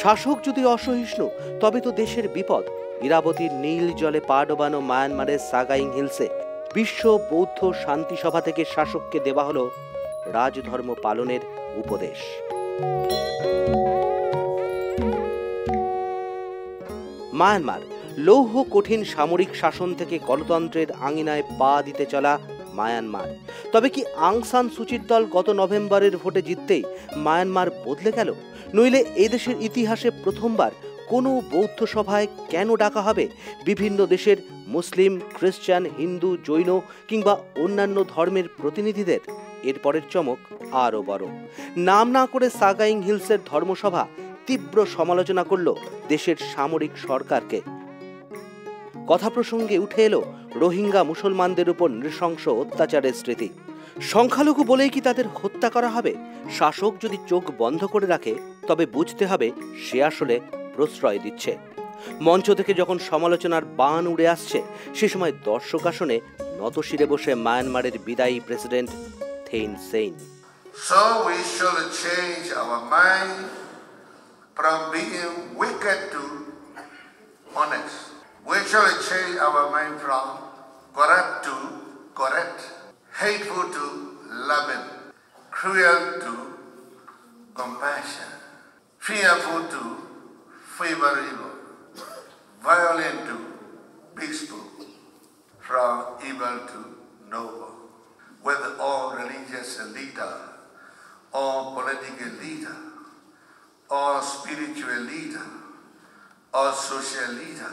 শাসক যদি অসহিষ্ণু, তবে তো দেশের বিপদ। ইরাবতীর নীল জলে পা ডোবানো মায়ানমারের সাগাইং হিলসে বিশ্ব বৌদ্ধ শান্তি সভা থেকে শাসককে দেওয়া হল রাজধর্ম পালনের উপদেশ। মায়ানমার, লৌহ কঠিন সামরিক শাসন থেকে গণতন্ত্রের আঙিনায় পা দিতে চলা মায়ানমার। তবে কি আংসান সুচির দল গত নভেম্বরের ভোটে জিততেই মায়ানমার বদলে গেল? নইলে এদেশের ইতিহাসে প্রথমবার কোনো বৌদ্ধ সভায় কেন ডাকা হবে? বিভিন্ন দেশের মুসলিম, খ্রিস্টান, হিন্দু, জৈন কিংবা অন্যান্য ধর্মের প্রতিনিধিদের এরপরের চমক আরও বড়। নাম না করে সাগাইং হিলসের ধর্মসভা তীব্র সমালোচনা করল দেশের সামরিক সরকারকে। কথা প্রসঙ্গে উঠে এলো রোহিঙ্গা মুসলমানদের উপর নৃশংস অত্যাচারের স্মৃতি। সংখ্যালঘু বলেই কি তাদের হত্যা করা হবে? শাসক যদি চোখ বন্ধ করে রাখে, তবে বুঝতে হবে সে আসলে প্রশ্রয় দিচ্ছে। মঞ্চ থেকে যখন সমালোচনার বান উড়ে আসছে, সে সময় দর্শক আসনে নতশিরে বসে মায়ানমারের বিদায়ী president Thein Sein. So we should change our mind from being wicked to honest. Should change our mind from corrupt to correct, hateful to loving, cruel to compassion, fearful to favorable, violent to peaceful, from evil to noble. Whether all religious leader, all political leader, all spiritual leader, all social leader,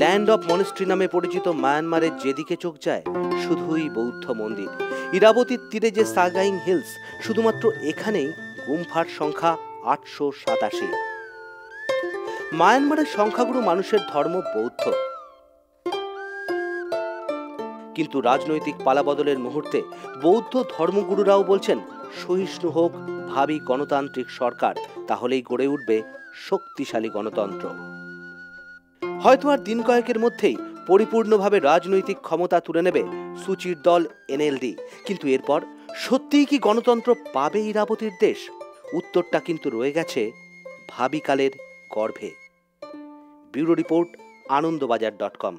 land of monastery নামে পরিচিত মায়ানমারের যেদিকে চোখ যায়, শুধুই বৌদ্ধ মন্দির। ইরাবতীর তীরে যে সাগাইং হিলস, শুধুমাত্র এখানেই গুম্ফার সংখ্যা আটশো সাতাশি। মায়ানমারের সংখ্যাগুরু মানুষের ধর্ম বৌদ্ধ। কিন্তু রাজনৈতিক পালাবদলের মুহূর্তে বৌদ্ধ ধর্মগুরুরাও বলছেন, সহিষ্ণু হোক, ভাবি গণতান্ত্রিক সরকার, তাহলেই গড়ে উঠবে শক্তিশালী গণতন্ত্র। হয়তো আর দিন কয়েকের মধ্যেই পরিপূর্ণভাবে রাজনৈতিক ক্ষমতা তুলে নেবে সুচির দল এনএলডি। কিন্তু এরপর সত্যিই কি গণতন্ত্র পাবে ইরাবতীর দেশ? উত্তরটা কিন্তু রয়ে গেছে ভাবিকালের গর্ভে। Bureau report, Anandabazar dot com.